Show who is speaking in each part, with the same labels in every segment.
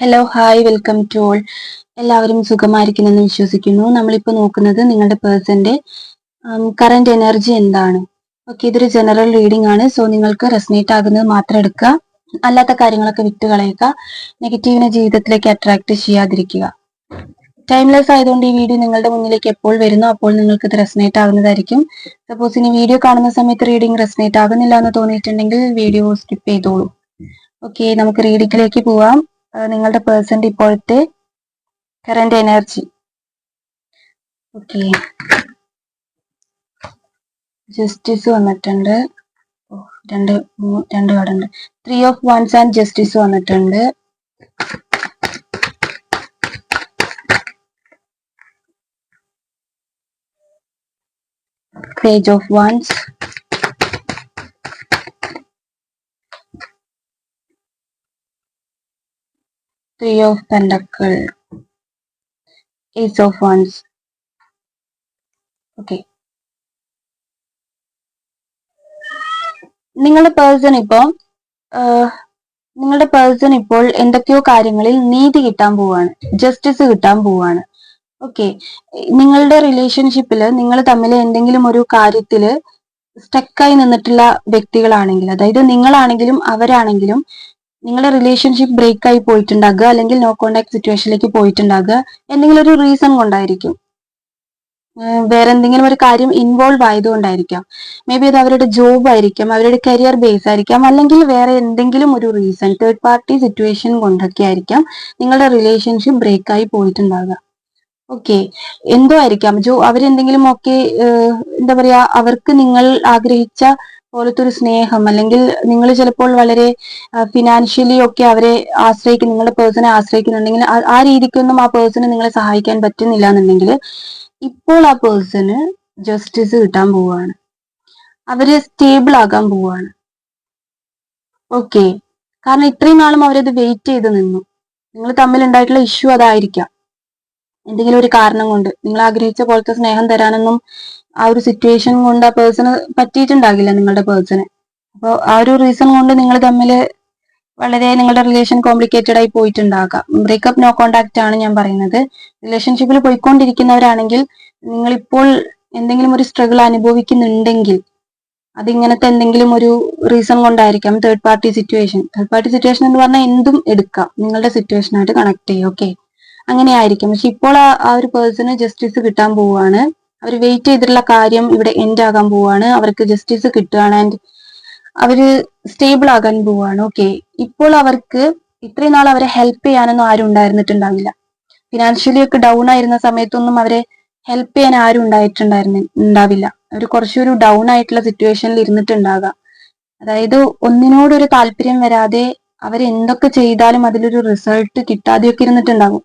Speaker 1: Hello hi welcome to all എല്ലാവരും സുഖമായിരിക്കുമെന്ന് വിശ്വസിക്കുന്നു. നമ്മളിപ്പോൾ നോക്കുന്നത് നിങ്ങളുടെ പേഴ്സന്റെ കറന്റ് എനർജി എന്താണ്? ഓക്കെ ഇതൊരു ജനറൽ റീഡിംഗ് ആണ്. സോ നിങ്ങൾക്ക് റെസ്നേറ്റ് ആകുന്നത് മാത്രം എടുക്കുക. അല്ലാത്ത കാര്യങ്ങളൊക്കെ വിട്ട് കളയുക. നെഗറ്റീവിനെ ജീവിതത്തിലേക്ക് അട്രാക്ട് ചെയ്യാതിരിക്കുക. ടൈംലെസ് ആയതുകൊണ്ട് ഈ വീഡിയോ നിങ്ങളുടെ മുന്നിലേക്ക് എപ്പോൾ വരുന്നു അപ്പോൾ നിങ്ങൾക്ക് ഇത് റെസ്നേറ്റ് ആകുന്നതായിരിക്കും. സപ്പോസ് ഇനി വീഡിയോ കാണുന്ന സമയത്ത് റീഡിംഗ് റെസ്നേറ്റ് ആകുന്നില്ല എന്ന് തോന്നിയിട്ടുണ്ടെങ്കിൽ വീഡിയോ സ്കിപ്പ് ചെയ്തോളൂ. ഓക്കെ നമുക്ക് റീഡിങ്ങിലേക്ക് പോവാം. നിങ്ങളുടെ പേഴ്സന്റെ ഇപ്പോഴത്തെ കറണ്ട് എനർജി ഓക്കെ ജസ്റ്റിസ് വന്നിട്ടുണ്ട്. രണ്ട് രണ്ട് കാർഡുണ്ട്. Three of wands and justice വന്നിട്ടുണ്ട്. Page of wands three of Pentacles, Ace of Wands. Okay നിങ്ങളുടെ പേഴ്സൺ ഇപ്പോ ആഹ്, നിങ്ങളുടെ പേഴ്സൺ ഇപ്പോൾ എന്തൊക്കെയോ കാര്യങ്ങളിൽ നീതി കിട്ടാൻ പോവാണ്. ജസ്റ്റിസ് കിട്ടാൻ പോവാണ്. ഓക്കെ നിങ്ങളുടെ റിലേഷൻഷിപ്പിൽ നിങ്ങൾ തമ്മിൽ എന്തെങ്കിലും ഒരു കാര്യത്തിൽ സ്റ്റക്കായി നിന്നിട്ടുള്ള വ്യക്തികളാണെങ്കിൽ അതായത് നിങ്ങളാണെങ്കിലും അവരാണെങ്കിലും നിങ്ങളുടെ റിലേഷൻഷിപ്പ് ബ്രേക്ക് ആയി പോയിട്ടുണ്ടാകുക അല്ലെങ്കിൽ നോ കോണ്ടാക്ട് സിറ്റുവേഷനിലേക്ക് പോയിട്ടുണ്ടാകുക എന്തെങ്കിലും ഒരു റീസൺ കൊണ്ടായിരിക്കും. വേറെ എന്തെങ്കിലും ഒരു കാര്യം ഇൻവോൾവ് ആയതുകൊണ്ടായിരിക്കാം മേ ബി അത് അവരുടെ ജോബ് ആയിരിക്കാം അവരുടെ കരിയർ ബേസ് ആയിരിക്കാം അല്ലെങ്കിൽ വേറെ എന്തെങ്കിലും ഒരു റീസൺ തേർഡ് പാർട്ടി സിറ്റുവേഷൻ കൊണ്ടൊക്കെ ആയിരിക്കാം നിങ്ങളുടെ റിലേഷൻഷിപ്പ് ബ്രേക്ക് ആയി പോയിട്ടുണ്ടാകുക. ഓക്കെ എന്തോ ആയിരിക്കാം. ജോ അവരെന്തെങ്കിലും ഒക്കെ എന്താ പറയാ അവർക്ക് നിങ്ങൾ ആഗ്രഹിച്ച പോലത്തെ ഒരു സ്നേഹം അല്ലെങ്കിൽ നിങ്ങൾ ചിലപ്പോൾ വളരെ ഫിനാൻഷ്യലി ഒക്കെ അവരെ ആശ്രയിക്കും നിങ്ങളുടെ പേഴ്സണെ ആശ്രയിക്കുന്നുണ്ടെങ്കിൽ ആ- ആ രീതിക്കൊന്നും ആ പേഴ്സണ് നിങ്ങളെ സഹായിക്കാൻ പറ്റുന്നില്ല എന്നുണ്ടെങ്കിൽ ഇപ്പോൾ ആ പേഴ്സണ് ജസ്റ്റിസ് കിട്ടാൻ പോവുകയാണ്. അവർ സ്റ്റേബിൾ ആകാൻ പോവുകയാണ്. ഓക്കെ കാരണം ഇത്രയും നാളും അവരത് വെയിറ്റ് ചെയ്ത് നിന്നു. നിങ്ങൾ തമ്മിൽ ഉണ്ടായിട്ടുള്ള ഇഷ്യൂ അതായിരിക്കാം. എന്തെങ്കിലും ഒരു കാരണം കൊണ്ട് നിങ്ങൾ ആഗ്രഹിച്ച പോലത്തെ സ്നേഹം തരാനൊന്നും ആ ഒരു സിറ്റുവേഷൻ കൊണ്ട് ആ പേഴ്സണ് പറ്റിയിട്ടുണ്ടാകില്ല നിങ്ങളുടെ പേഴ്സണ് അപ്പോൾ ആ ഒരു റീസൺ കൊണ്ട് നിങ്ങൾ തമ്മിൽ വളരെ നിങ്ങളുടെ റിലേഷൻ കോംപ്ലിക്കേറ്റഡ് ആയി പോയിട്ടുണ്ടാകാം. ബ്രേക്കപ്പ് നോ കോണ്ടാക്ട് ആണ് ഞാൻ പറയുന്നത്. റിലേഷൻഷിപ്പിൽ പോയിക്കൊണ്ടിരിക്കുന്നവരാണെങ്കിൽ നിങ്ങളിപ്പോൾ എന്തെങ്കിലും ഒരു സ്ട്രഗിൾ അനുഭവിക്കുന്നുണ്ടെങ്കിൽ അതിങ്ങനത്തെ എന്തെങ്കിലും ഒരു റീസൺ കൊണ്ടായിരിക്കാം third party situation third party situation എന്ന് പറഞ്ഞാൽ എന്തും എടുക്കാം. നിങ്ങളുടെ സിറ്റുവേഷനായിട്ട് കണക്ട് ചെയ്യും ഓക്കെ അങ്ങനെ ആയിരിക്കും പക്ഷെ ഇപ്പോൾ ആ ഒരു പേഴ്സണ് ജസ്റ്റിസ് കിട്ടാൻ പോവുകയാണ്. അവർ വെയിറ്റ് ചെയ്തിട്ടുള്ള കാര്യം ഇവിടെ എൻഡ് ആകാൻ പോവുകയാണ്. അവർക്ക് ജസ്റ്റിസ് കിട്ടുകയാണ് ആൻഡ് അവർ സ്റ്റേബിൾ ആകാൻ പോവുകയാണ്. ഓക്കെ ഇപ്പോൾ അവർക്ക് ഇത്രയും നാൾ അവരെ ഹെൽപ്പ് ചെയ്യാനൊന്നും ആരും ഉണ്ടായിരുന്നിട്ടുണ്ടാവില്ല. ഫിനാൻഷ്യലി ഒക്കെ ഡൗൺ ആയിരുന്ന സമയത്തൊന്നും അവരെ ഹെൽപ്പ് ചെയ്യാൻ ആരും ഉണ്ടായിട്ടുണ്ടായിരുന്നു ഉണ്ടാവില്ല. അവർ കുറച്ചൊരു ഡൗൺ ആയിട്ടുള്ള സിറ്റുവേഷനിൽ ഇരുന്നിട്ടുണ്ടാകാം. അതായത് ഒന്നിനോടൊരു താല്പര്യം വരാതെ അവരെന്തൊക്കെ ചെയ്താലും അതിലൊരു റിസൾട്ട് കിട്ടാതെയൊക്കെ ഇരുന്നിട്ടുണ്ടാകും.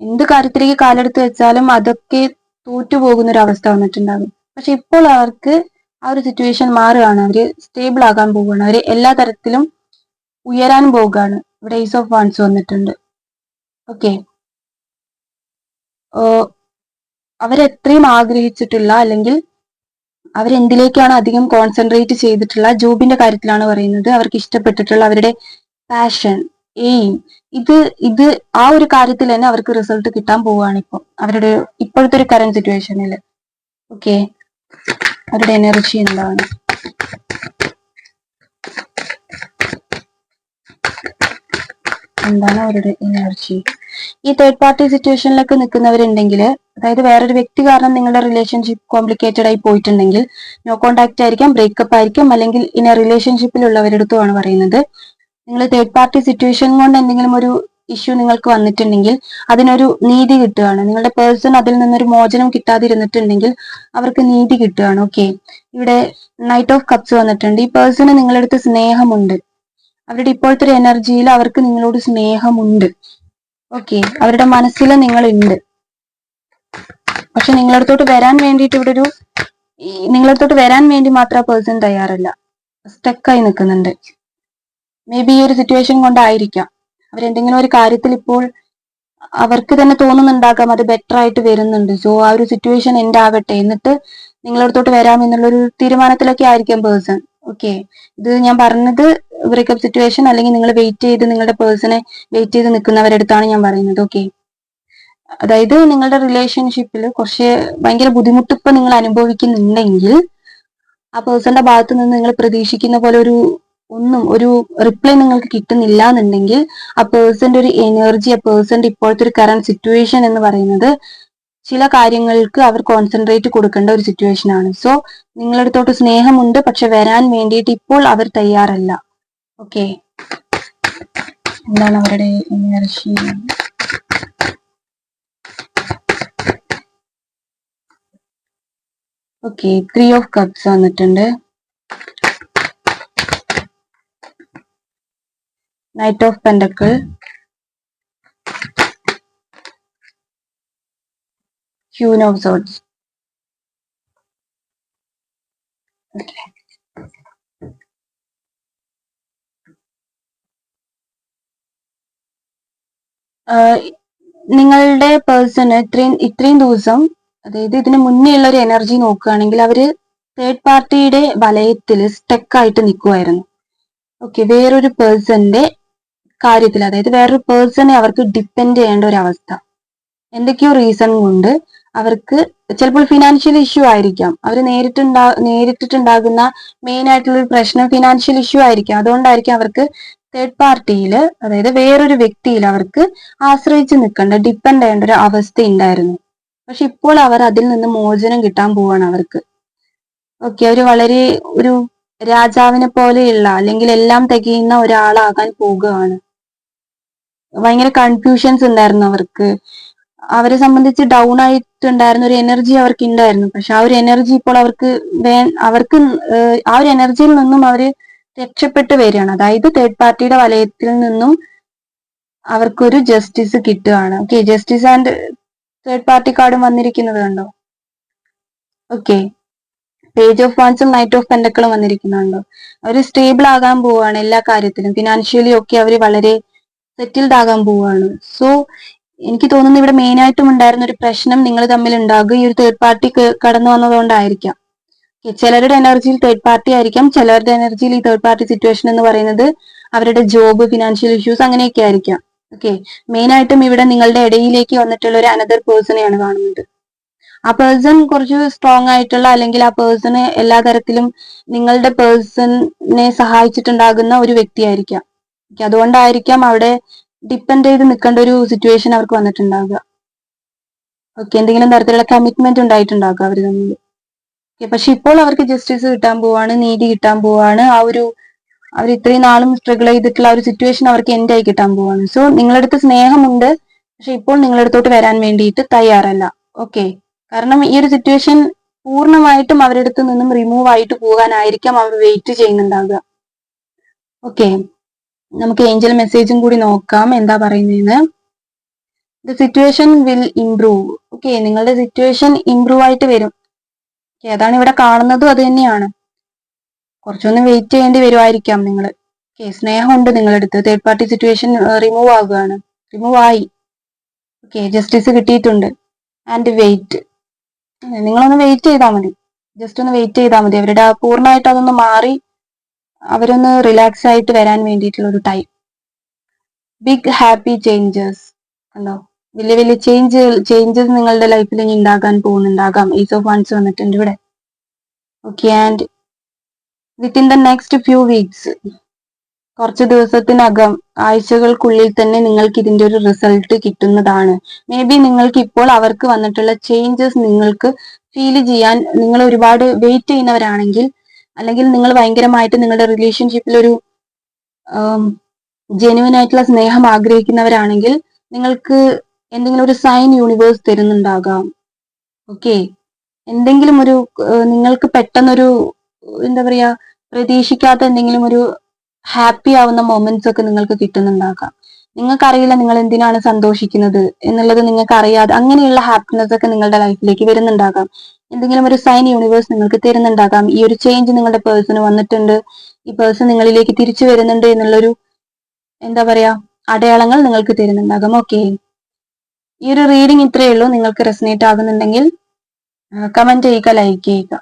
Speaker 1: എന്ത് കാര്യത്തിലേക്ക് കാലെടുത്ത് വെച്ചാലും അതൊക്കെ തോറ്റു പോകുന്ന ഒരു അവസ്ഥ വന്നിട്ടുണ്ടാകും. പക്ഷെ ഇപ്പോൾ അവർക്ക് ആ ഒരു സിറ്റുവേഷൻ മാറുകയാണ്. അവർ സ്റ്റേബിൾ ആകാൻ പോവുകയാണ്. അവർ എല്ലാ തരത്തിലും ഉയരാൻ പോവുകയാണ്. ഇവിടെ ഈസ് ഓഫ് വാൺസ് വന്നിട്ടുണ്ട്. ഓക്കെ അവരെത്രയും ആഗ്രഹിച്ചിട്ടുള്ള അല്ലെങ്കിൽ അവരെന്തിലേക്കാണ് അധികം കോൺസെൻട്രേറ്റ് ചെയ്തിട്ടുള്ള ജോബിന്റെ കാര്യത്തിലാണ് പറയുന്നത്. അവർക്ക് ഇഷ്ടപ്പെട്ടിട്ടുള്ള അവരുടെ പാഷൻ എയിം ഇത് ഇത് ആ ഒരു കാര്യത്തിൽ തന്നെ അവർക്ക് റിസൾട്ട് കിട്ടാൻ പോവുകയാണ് ഇപ്പൊ. അവരുടെ ഇപ്പോഴത്തെ ഒരു കറന്റ് സിറ്റുവേഷനിൽ ഓക്കെ അവരുടെ എനർജി എന്താണ്? എന്താണ് അവരുടെ എനർജി ഈ തേർഡ് പാർട്ടി സിറ്റുവേഷനിലൊക്കെ നിൽക്കുന്നവരുണ്ടെങ്കിൽ അതായത് വേറൊരു വ്യക്തി കാരണം നിങ്ങളുടെ റിലേഷൻഷിപ്പ് കോംപ്ലിക്കേറ്റഡ് ആയി പോയിട്ടുണ്ടെങ്കിൽ നോ കോണ്ടാക്ട് ആയിരിക്കാം ബ്രേക്കപ്പ് ആയിരിക്കാം അല്ലെങ്കിൽ ഇനി റിലേഷൻഷിപ്പിലുള്ളവരെടുത്തുമാണ് പറയുന്നത്. നിങ്ങൾ തേർഡ് പാർട്ടി സിറ്റുവേഷൻ കൊണ്ട് എന്തെങ്കിലും ഒരു ഇഷ്യൂ നിങ്ങൾക്ക് വന്നിട്ടുണ്ടെങ്കിൽ അതിനൊരു നീതി കിട്ടുകയാണ്. നിങ്ങളുടെ പേഴ്സൺ അതിൽ നിന്നൊരു മോചനം കിട്ടാതിരുന്നിട്ടുണ്ടെങ്കിൽ അവർക്ക് നീതി കിട്ടുകയാണ്. ഓക്കെ ഇവിടെ നൈറ്റ് ഓഫ് കപ്സ് വന്നിട്ടുണ്ട്. ഈ പേഴ്സണ് നിങ്ങളുടെ അടുത്ത് സ്നേഹമുണ്ട്. അവരുടെ ഇപ്പോഴത്തെ ഒരു എനർജിയിൽ അവർക്ക് നിങ്ങളോട് സ്നേഹമുണ്ട്. ഓക്കെ അവരുടെ മനസ്സിൽ നിങ്ങളുണ്ട്. പക്ഷെ നിങ്ങളടുത്തോട്ട് വരാൻ വേണ്ടിയിട്ട് ഇവിടെ ഒരു നിങ്ങളടുത്തോട്ട് വരാൻ വേണ്ടി മാത്രം ആ പേഴ്സൺ തയ്യാറല്ല. സ്റ്റക്കായി നിൽക്കുന്നുണ്ട്. മേ ബി ഈ ഒരു സിറ്റുവേഷൻ കൊണ്ടായിരിക്കാം. അവരെന്തെങ്കിലും ഒരു കാര്യത്തിൽ ഇപ്പോൾ അവർക്ക് തന്നെ തോന്നുന്നുണ്ടാകാം അത് ബെറ്റർ ആയിട്ട് വരുന്നുണ്ട്. സോ ആ ഒരു സിറ്റുവേഷൻ എൻഡ് ആകട്ടെ എന്നിട്ട് നിങ്ങളടുത്തോട്ട് വരാം എന്നുള്ളൊരു തീരുമാനത്തിലൊക്കെ ആയിരിക്കാം പേഴ്സൺ ഓക്കെ ഇത് ഞാൻ പറഞ്ഞത് ബ്രേക്കപ്പ് സിറ്റുവേഷൻ അല്ലെങ്കിൽ നിങ്ങൾ വെയിറ്റ് ചെയ്ത് നിങ്ങളുടെ പേഴ്സണെ വെയിറ്റ് ചെയ്ത് നിൽക്കുന്നവരടുത്താണ് ഞാൻ പറയുന്നത്. ഓക്കെ അതായത് നിങ്ങളുടെ റിലേഷൻഷിപ്പിൽ കുറച്ച് ഭയങ്കര ബുദ്ധിമുട്ട് നിങ്ങൾ അനുഭവിക്കുന്നുണ്ടെങ്കിൽ ആ പേഴ്സന്റെ ഭാഗത്ത് നിന്ന് നിങ്ങൾ പ്രതീക്ഷിക്കുന്ന പോലെ ഒരു ഒന്നും ഒരു റിപ്ലൈ നിങ്ങൾക്ക് കിട്ടുന്നില്ല എന്നുണ്ടെങ്കിൽ ആ പേഴ്സന്റെ ഒരു എനർജി ആ പേഴ്സന്റെ ഇപ്പോഴത്തെ ഒരു കറണ്ട് സിറ്റുവേഷൻ എന്ന് പറയുന്നത് ചില കാര്യങ്ങൾക്ക് അവർ കോൺസെൻട്രേറ്റ് കൊടുക്കേണ്ട ഒരു സിറ്റുവേഷൻ ആണ്. സോ നിങ്ങളടുത്തോട്ട് സ്നേഹമുണ്ട് പക്ഷെ വരാൻ വേണ്ടിയിട്ട് ഇപ്പോൾ അവർ തയ്യാറല്ല. ഓക്കെ എന്താണ് അവരുടെ energy okay three of cups വന്നിട്ടുണ്ട്. Knight of pentacle queen of. Okay. നിങ്ങളുടെ പേഴ്സണ് ഇത്രയും ഇത്രയും ദിവസം അതായത് ഇതിന് മുന്നേ ഉള്ള ഒരു എനർജി നോക്കുകയാണെങ്കിൽ അവർ തേർഡ് പാർട്ടിയുടെ വലയത്തിൽ സ്റ്റക്കായിട്ട് നിൽക്കുമായിരുന്നു ഓക്കെ വേറൊരു പേഴ്സന്റെ കാര്യത്തിൽ അതായത് വേറൊരു പേഴ്സണെ അവർക്ക് ഡിപ്പെൻഡ് ചെയ്യേണ്ട ഒരു അവസ്ഥ എന്തൊക്കെയോ റീസൺ കൊണ്ട് അവർക്ക് ചിലപ്പോൾ ഫിനാൻഷ്യൽ ഇഷ്യൂ ആയിരിക്കാം. അവർ നേരിട്ടുണ്ടാ നേരിട്ടിട്ടുണ്ടാകുന്ന മെയിൻ ആയിട്ടുള്ള ഒരു പ്രശ്നം ഫിനാൻഷ്യൽ ഇഷ്യൂ ആയിരിക്കാം. അതുകൊണ്ടായിരിക്കും അവർക്ക് തേർഡ് പാർട്ടിയിൽ അതായത് വേറൊരു വ്യക്തിയിൽ അവർക്ക് ആശ്രയിച്ച് നിൽക്കേണ്ട ഡിപ്പെൻഡ് ചെയ്യേണ്ട ഒരു അവസ്ഥ ഉണ്ടായിരുന്നു പക്ഷെ ഇപ്പോൾ അവർ അതിൽ നിന്ന് മോചനം കിട്ടാൻ പോവാണ് അവർക്ക്. ഓക്കെ അവർ വളരെ ഒരു രാജാവിനെ പോലെയുള്ള അല്ലെങ്കിൽ എല്ലാം തികയുന്ന ഒരാളാകാൻ പോകുകയാണ് ഭയങ്കര കൺഫ്യൂഷൻസ് ഉണ്ടായിരുന്നു അവർക്ക്. അവരെ സംബന്ധിച്ച് ഡൗൺ ആയിട്ടുണ്ടായിരുന്ന ഒരു എനർജി അവർക്ക് ഉണ്ടായിരുന്നു പക്ഷെ ആ ഒരു എനർജി ഇപ്പോൾ അവർക്ക് വേ അവർക്ക് ആ ഒരു എനർജിയിൽ നിന്നും അവർ രക്ഷപ്പെട്ട് വരികയാണ്. അതായത് തേർഡ് പാർട്ടിയുടെ വലയത്തിൽ നിന്നും അവർക്കൊരു ജസ്റ്റിസ് കിട്ടുകയാണ്. Okay justice and third party കാർഡും വന്നിരിക്കുന്നത് കണ്ടോ? ഓക്കെ പേജ് ഓഫ് വാൻസും നൈറ്റ് ഓഫ് പെൻഡക്കളും വന്നിരിക്കുന്നുണ്ടോ അവർ സ്റ്റേബിൾ ആകാൻ പോവുകയാണ് എല്ലാ കാര്യത്തിലും. ഫിനാൻഷ്യലി ഒക്കെ അവർ വളരെ സെറ്റിൽഡ് ആകാൻ പോവാണ്. സോ എനിക്ക് തോന്നുന്നു ഇവിടെ മെയിൻ ആയിട്ടും ഉണ്ടായിരുന്ന ഒരു പ്രശ്നം നിങ്ങൾ തമ്മിൽ ഉണ്ടാകും ഈ ഒരു തേർഡ് പാർട്ടി കടന്നു വന്നതുകൊണ്ടായിരിക്കാം. ചിലരുടെ എനർജിയിൽ തേർഡ് പാർട്ടി ആയിരിക്കാം. ചിലരുടെ എനർജിയിൽ ഈ തേർഡ് പാർട്ടി സിറ്റുവേഷൻ എന്ന് പറയുന്നത് അവരുടെ ജോബ് ഫിനാൻഷ്യൽ ഇഷ്യൂസ് അങ്ങനെയൊക്കെ ആയിരിക്കാം. ഓക്കെ മെയിൻ ആയിട്ടും ഇവിടെ നിങ്ങളുടെ ഇടയിലേക്ക് വന്നിട്ടുള്ള ഒരു അനദർ പേഴ്സണെയാണ് കാണുന്നത്. ആ പേഴ്സൺ കുറച്ച് സ്ട്രോങ് ആയിട്ടുള്ള അല്ലെങ്കിൽ ആ പേഴ്സണ് എല്ലാ തരത്തിലും നിങ്ങളുടെ പേഴ്സണിനെ സഹായിച്ചിട്ടുണ്ടാകുന്ന ഒരു വ്യക്തിയായിരിക്കാം. അതുകൊണ്ടായിരിക്കാം അവിടെ ഡിപ്പെൻഡ് ചെയ്ത് നിൽക്കേണ്ട ഒരു സിറ്റുവേഷൻ അവർക്ക് വന്നിട്ടുണ്ടാവുക. ഓക്കെ എന്തെങ്കിലും തരത്തിലുള്ള കമ്മിറ്റ്മെന്റ് ഉണ്ടായിട്ടുണ്ടാകുക അവർ തമ്മിൽ. ഓക്കെ പക്ഷെ ഇപ്പോൾ അവർക്ക് ജസ്റ്റിസ് കിട്ടാൻ പോവാണ് നീതി കിട്ടാൻ പോവാണ്. ആ ഒരു അവർ ഇത്രയും നാളും സ്ട്രഗിൾ ചെയ്തിട്ടുള്ള ആ ഒരു സിറ്റുവേഷൻ അവർക്ക് എൻഡ് ആയി കിട്ടാൻ പോവാണ്. സോ നിങ്ങളടുത്ത് സ്നേഹമുണ്ട് പക്ഷെ ഇപ്പോൾ നിങ്ങളടുത്തോട്ട് വരാൻ വേണ്ടിയിട്ട് തയ്യാറല്ല. ഓക്കെ കാരണം ഈ ഒരു സിറ്റുവേഷൻ പൂർണമായിട്ടും അവരുടെ അടുത്ത് നിന്നും റിമൂവ് ആയിട്ട് പോകാനായിരിക്കാം അവർ വെയിറ്റ് ചെയ്യുന്നുണ്ടാവുക. ഓക്കെ നമുക്ക് ഏഞ്ചൽ മെസ്സേജും കൂടി നോക്കാം. എന്താ പറയുന്നതെന്ന്? The situation will improve okay നിങ്ങളുടെ സിറ്റുവേഷൻ ഇംപ്രൂവ് ആയിട്ട് വരും. ഏതാണ് ഇവിടെ കാണുന്നതും അത് തന്നെയാണ്. കുറച്ചൊന്ന് വെയിറ്റ് ചെയ്യേണ്ടി വരുമായിരിക്കാം നിങ്ങൾ ഓക്കെ സ്നേഹമുണ്ട് നിങ്ങളടുത്ത്. തേർഡ് പാർട്ടി സിറ്റുവേഷൻ റിമൂവ് ആകുകയാണ് റിമൂവ് ആയി. ഓക്കെ ജസ്റ്റിസ് കിട്ടിയിട്ടുണ്ട്. ആൻഡ് വെയിറ്റ് നിങ്ങളൊന്ന് വെയിറ്റ് ചെയ്താൽ മതി. ജസ്റ്റ് ഒന്ന് വെയിറ്റ് ചെയ്താൽ മതി. അവരുടെ പൂർണമായിട്ട് അതൊന്ന് മാറി അവരൊന്ന് റിലാക്സ് ആയിട്ട് വരാൻ വേണ്ടിയിട്ടുള്ള ഒരു ടൈം ബിഗ് ഹാപ്പി ചേഞ്ചസ് ഉണ്ടോ വലിയ വലിയ ചേഞ്ച് ചേഞ്ചസ് നിങ്ങളുടെ ലൈഫിൽ ഇനി ഉണ്ടാകാൻ പോകുന്നുണ്ടാകാം. ഈസ് ഓഫ് വൺസ് വന്നിട്ടുണ്ട് ഇവിടെ. Okay and within the next few weeks കുറച്ച് ദിവസത്തിനകം ആഴ്ചകൾക്കുള്ളിൽ തന്നെ നിങ്ങൾക്ക് ഇതിന്റെ ഒരു റിസൾട്ട് കിട്ടുന്നതാണ്. മേ ബി നിങ്ങൾക്ക് ഇപ്പോൾ അവർക്ക് വന്നിട്ടുള്ള ചേഞ്ചസ് നിങ്ങൾക്ക് ഫീൽ ചെയ്യാൻ നിങ്ങൾ ഒരുപാട് വെയിറ്റ് ചെയ്യുന്നവരാണെങ്കിൽ അല്ലെങ്കിൽ നിങ്ങൾ ഭയങ്കരമായിട്ട് നിങ്ങളുടെ റിലേഷൻഷിപ്പിൽ ഒരു ജെനുവൻ ആയിട്ടുള്ള സ്നേഹം ആഗ്രഹിക്കുന്നവരാണെങ്കിൽ നിങ്ങൾക്ക് എന്തെങ്കിലും ഒരു സൈൻ യൂണിവേഴ്സ് തരുന്നുണ്ടാകാം. ഓക്കെ എന്തെങ്കിലും ഒരു നിങ്ങൾക്ക് പെട്ടെന്നൊരു എന്താ പറയാ പ്രതീക്ഷിക്കാത്ത എന്തെങ്കിലും ഒരു ഹാപ്പി ആവുന്ന മൊമെന്റ്സ് ഒക്കെ നിങ്ങൾക്ക് കിട്ടുന്നുണ്ടാകാം. നിങ്ങൾക്കറിയില്ല നിങ്ങൾ എന്തിനാണ് സന്തോഷിക്കുന്നത് എന്നുള്ളത് നിങ്ങൾക്ക് അറിയാതെ അങ്ങനെയുള്ള ഹാപ്പിനെസ് ഒക്കെ നിങ്ങളുടെ ലൈഫിലേക്ക് വരുന്നുണ്ടാകാം. എന്തെങ്കിലും ഒരു സൈൻ യൂണിവേഴ്സ് നിങ്ങൾക്ക് തരുന്നുണ്ടാകാം. ഈ ഒരു ചേഞ്ച് നിങ്ങളുടെ പേഴ്സണ് വന്നിട്ടുണ്ട്. ഈ പേഴ്സൺ നിങ്ങളിലേക്ക് തിരിച്ചു വരുന്നുണ്ട് എന്നുള്ളൊരു എന്താ പറയാ അടയാളങ്ങൾ നിങ്ങൾക്ക് തരുന്നുണ്ടാകാം. ഓക്കെ ഈ ഒരു റീഡിംഗ് ഇത്രയേ ഉള്ളൂ. നിങ്ങൾക്ക് റെസിനേറ്റ് ആകുന്നുണ്ടെങ്കിൽ കമന്റ് ചെയ്യുക ലൈക്ക് ചെയ്യുക.